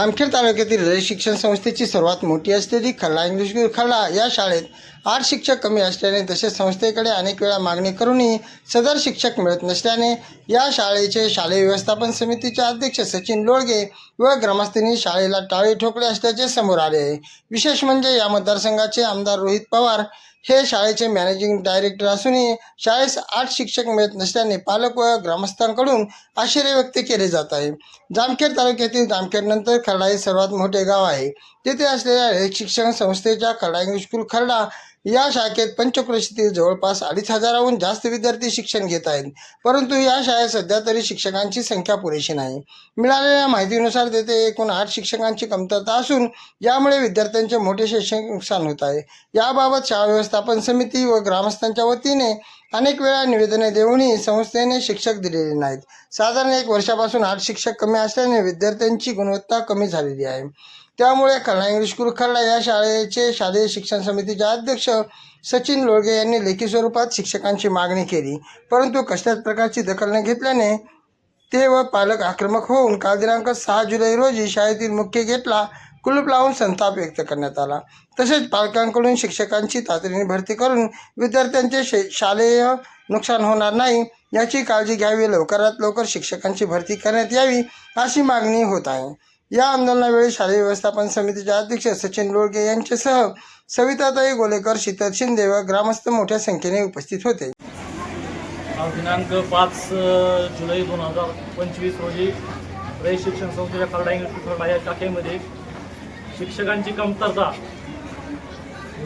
जामखेड तालुक्यातील रयत शिक्षण संस्थेची सर्वात मोठी असलेली खल्ला इंग्लिश स्कूल खल्ला या शाळेत आठ शिक्षक कमी असल्याने तसेच संस्थेकडे अनेक वेळा मागणी करूनही सदर शिक्षक मिळत नसल्याने या शाळेचे शालेय व्यवस्थापन समितीचे अध्यक्ष सचिन लोळगे व ग्रामस्थांनी शाळेला टाळे ठोकले असल्याचे समोर आले. आहे विशेष म्हणजे या मतदारसंघाचे आमदार रोहित पवार हे शाळेचे मॅनेजिंग डायरेक्टर असूनही शाळेस आठ शिक्षक मिळत नसल्याने पालक व ग्रामस्थांकडून आश्चर्य व्यक्त केले जात आहे. जामखेड तालुक्यातील जामखेडनंतर खर्डा हे सर्वात मोठे गाव आहे. तेथे असलेल्या शिक्षण संस्थेच्या खर्डा इंग्लिश स्कूल खर्डा या शाखेत पंचक्रोशीतील जवळपास अडीच हजाराहून जास्त विद्यार्थी शिक्षण घेत आहेत. परंतु या शाळेत सध्या तरी शिक्षकांची संख्या पुरेशी नाही. मिळालेल्या माहितीनुसार तेथे एकूण आठ शिक्षकांची कमतरता असून यामुळे विद्यार्थ्यांचे मोठे शैक्षणिक नुकसान होत आहे. याबाबत शाळा व्यवस्थापन समिती व ग्रामस्थांच्या वतीने अनेक वेळा निवेदने देऊनही संस्थेने शिक्षक दिलेले नाहीत. साधारण एक वर्षापासून आठ शिक्षक कमी असल्याने विद्यार्थ्यांची गुणवत्ता कमी झालेली आहे. त्यामुळे खल्ला इंग्लिश गुरु खल्ला या शाळेचे शालेय शिक्षण समितीचे अध्यक्ष सचिन लोळगे यांनी लेखी स्वरूपात शिक्षकांची मागणी केली. परंतु कशाच प्रकारची दखल न घेतल्याने ते व पालक आक्रमक होऊन काल दिनांक सहा जुलै रोजी शाळेतील मुख्य गेटला कुलूप लावून संताप व्यक्त करण्यात आला. तसेच पालकांकडून शिक्षकांची तातडीने भरती करून विद्यार्थ्यांचे शे शालेय नुकसान होणार नाही याची काळजी घ्यावी. लवकरात लवकर शिक्षकांची भरती करण्यात यावी अशी मागणी होत आहे. या आंदोलनावेळी शालेय व्यवस्थापन समितीचे अध्यक्ष सचिन लोळगे यांच्यासह सविताताई गोलेकर शीतल शिंदे व ग्रामस्थ मोठ्या संख्येने उपस्थित होते. दिनांक पाच जुलै दोन हजार पंचवीस रोजी रयत शिक्षण संस्थेच्या खरडा खरडा या शाखेमध्ये शिक्षकांची कमतरता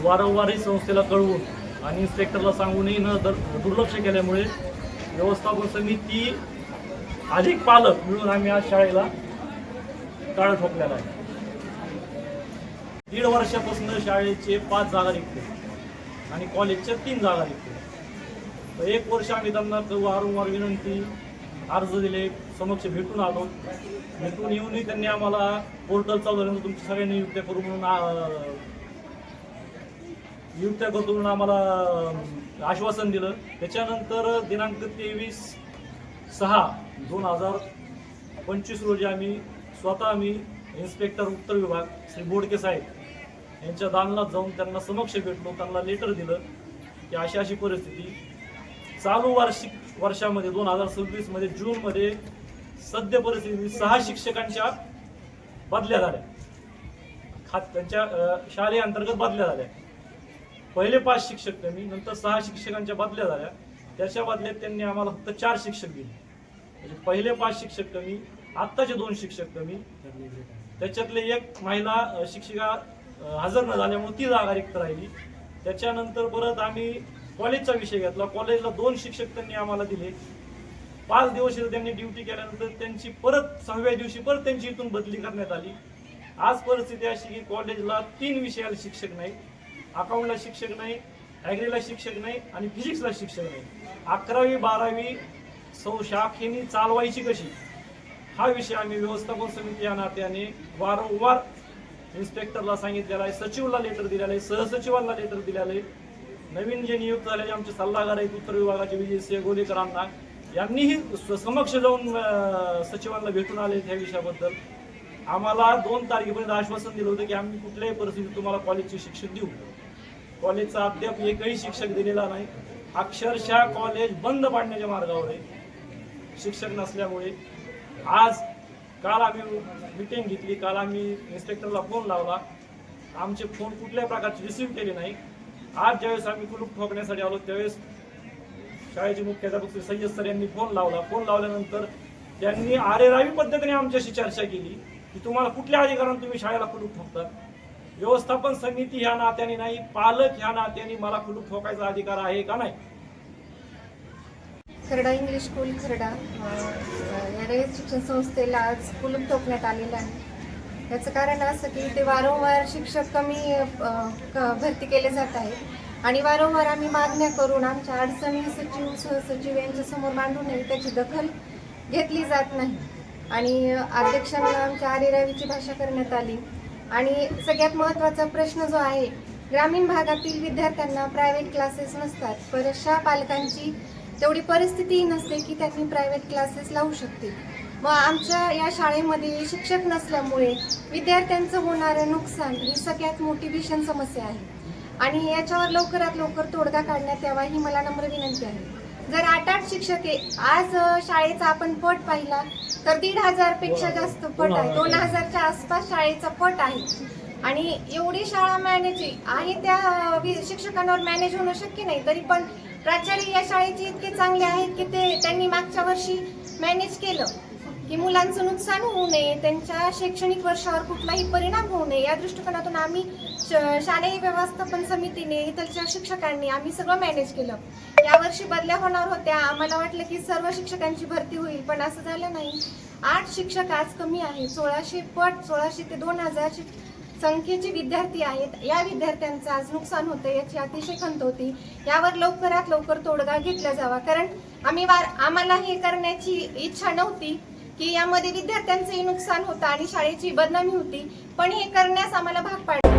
वारंवार संस्थेला कळवून आणि इन्स्पेक्टरला सांगूनही न दर दुर्लक्ष केल्यामुळे व्यवस्थापन समिती अधिक पालक मिळून आम्ही आज शाळेला टाळ ठोकलेला आहे दीड वर्षापासून शाळेचे पाच जागा निघते आणि कॉलेजच्या तीन जागा निघते. तर एक वर्ष आम्ही त्यांना वारंवार विनंती अर्ज दिले समक्ष भेटून आलो. भेटून येऊनही त्यांनी आम्हाला पोर्टल चालू झाल्यानंतर तुमची सगळ्यांनी नियुक्त्या करू म्हणून नियुक्त्या करतो म्हणून आम्हाला आश्वासन दिलं. त्याच्यानंतर दिनांक तेवीस सहा दोन हजार पंचवीस रोजी आम्ही स्वतः आम्ही इन्स्पेक्टर उत्तर विभाग श्री बोडके साहेब यांच्या दालनात जाऊन त्यांना समक्ष भेटलो त्यांना लेटर दिलं की अशी अशी परिस्थिती चालू वार्षिक वर्षामध्ये दोन हजार सव्वीसमध्ये जूनमध्ये सद्य परिस्थिती सहा शिक्षकांच्या बदल्या झाल्या. खात त्यांच्या शालेय अंतर्गत बदल्या झाल्या. पहिले पाच शिक्षक त्यांनी नंतर सहा शिक्षकांच्या बदल्या झाल्या. त्याच्या बदल्यात त्यांनी आम्हाला फक्त चार शिक्षक दिले. म्हणजे पहिले पाच शिक्षक कमी आत्ताचे दोन शिक्षक कमी. त्याच्यातले एक महिला शिक्षिका हजर न झाल्यामुळे ती जागा रिक्त राहिली. त्याच्यानंतर परत आम्ही कॉलेजचा विषय घेतला. कॉलेजला दोन शिक्षक त्यांनी आम्हाला दिले. पाच दिवस त्यांनी ड्युटी केल्यानंतर त्यांची परत सहाव्या दिवशी परत त्यांची इथून बदली करण्यात आली. आज परिस्थिती अशी की कॉलेजला तीन विषयाला शिक्षक नाही अकाउंटला शिक्षक नाही ॲग्रीला शिक्षक नाही आणि फिजिक्सला शिक्षक नाही. अकरावी बारावी सौ शाखेनी चालवायची कशी? हा विषय आम्ही व्यवस्थापन समिती या नात्याने वारंवार इन्स्पेक्टरला सांगितलेला आहे. सचिवला लेटर दिलेलं आहे. सहसचिवांना लेटर दिलेलं आहे. नवीन जे नियुक्त झालेले आमचे सल्लागार आहेत उत्तर विभागाचे विजय सिंह यांनीही स- समक्ष जाऊन सचिवांना भेटून आले त्या विषयाबद्दल. आम्हाला दोन तारखेपर्यंत आश्वासन दिलं होतं की आम्ही कुठल्याही परिस्थितीत तुम्हाला कॉलेजचे शिक्षण देऊ. कॉलेजचा अद्याप एकही शिक्षक दिलेला नाही. अक्षरशः कॉलेज बंद पाडण्याच्या मार्गावर आहे. शिक्षक नसल्यामुळे आज काल आम्ही मिटिंग घेतली काल आम्ही इन्स्पेक्टरला फोन लावला. आमचे फोन कुठल्याही प्रकारचे रिसीव्ह केले नाही. आज ज्यावेळेस आम्ही कुलूप ठोकण्यासाठी आलो त्यावेळेस शाळेचे मुख्याध्यापक श्री सय्यद सर यांनी फोन लावला. फोन लावल्यानंतर त्यांनी आरेरावी पद्धतीने आमच्याशी चर्चा केली की तुम्हाला कुठल्या अधिकाराने तुम्ही शाळेला कुलूप ठोकतात व्यवस्थापन समिती ह्या नात्याने नाही पालक ह्या नात्याने मला कुलूप ठोकायचा अधिकार आहे का नाही? खरडा इंग्लिश स्कूल खरडा. या रयत शिक्षण संस्थेला आज कुलूप ठोकण्यात आलेलं आहे. याचं कारण असं की ते वारंवार शिक्षक कमी भरती केले जात आहे आणि वारंवार आम्ही मागण्या करून आमच्या अडचणी सचिव सहसचिव यांच्यासमोर मांडूनही त्याची दखल घेतली जात नाही. आणि अध्यक्षांना आमच्या आरेरावीची भाषा करण्यात आली. आणि सगळ्यात महत्त्वाचा प्रश्न जो आहे ग्रामीण भागातील विद्यार्थ्यांना प्रायव्हेट क्लासेस नसतात. बऱ्याचशा पालकांची तेवढी परिस्थितीही नसते की त्यांनी प्रायव्हेट क्लासेस लावू शकतील. मग आमच्या या शाळेमध्ये शिक्षक नसल्यामुळे विद्यार्थ्यांचं होणारं नुकसान ही सगळ्यात मोठी भीषण समस्या आहे. आणि याच्यावर लवकरात लवकर तोडगा काढण्यात यावा ही मला नम्र विनंती आहे. जर आठ आठ शिक्षक आज शाळेचा आपण पट पाहिला तर दीड हजारपेक्षा जास्त पट आहे. दोन हजारच्या आसपास शाळेचा पट आहे. आणि एवढी शाळा मॅनेज आहे. त्या वि- शिक्षकांवर मॅनेज होणं शक्य नाही. तरी पण प्राचार्य या शाळेचे इतके चांगले आहेत की ते त्यांनी मागच्या वर्षी मॅनेज केलं की मुलांचं नुकसान होऊ नये त्यांच्या शैक्षणिक वर्षावर कुठलाही परिणाम होऊ नये. या दृष्टिकोनातून आम्ही श- शालेय व्यवस्थापन समितीने इथलच्या शिक्षकांनी आम्ही सगळं मॅनेज केलं. यावर्षी बदल्या होणार होत्या. आम्हाला वाटलं की सर्व शिक्षकांची भरती होईल पण असं झालं नाही. आठ शिक्षक आज कमी आहे सोळाशे पट सोळाशे ते दोन हजार संख्येचे विद्यार्थी आहेत. या विद्यार्थ्यांचं आज नुकसान होतं याची अतिशय खंत होती. यावर लवकरात लवकर तोडगा घेतला जावा. कारण आम्ही वार आम्हाला हे करण्याची इच्छा नव्हती की यामध्ये विद्यार्थ्यांचंही नुकसान होतं आणि शाळेची बदनामी होती. पण हे करण्यास आम्हाला भाग पाडला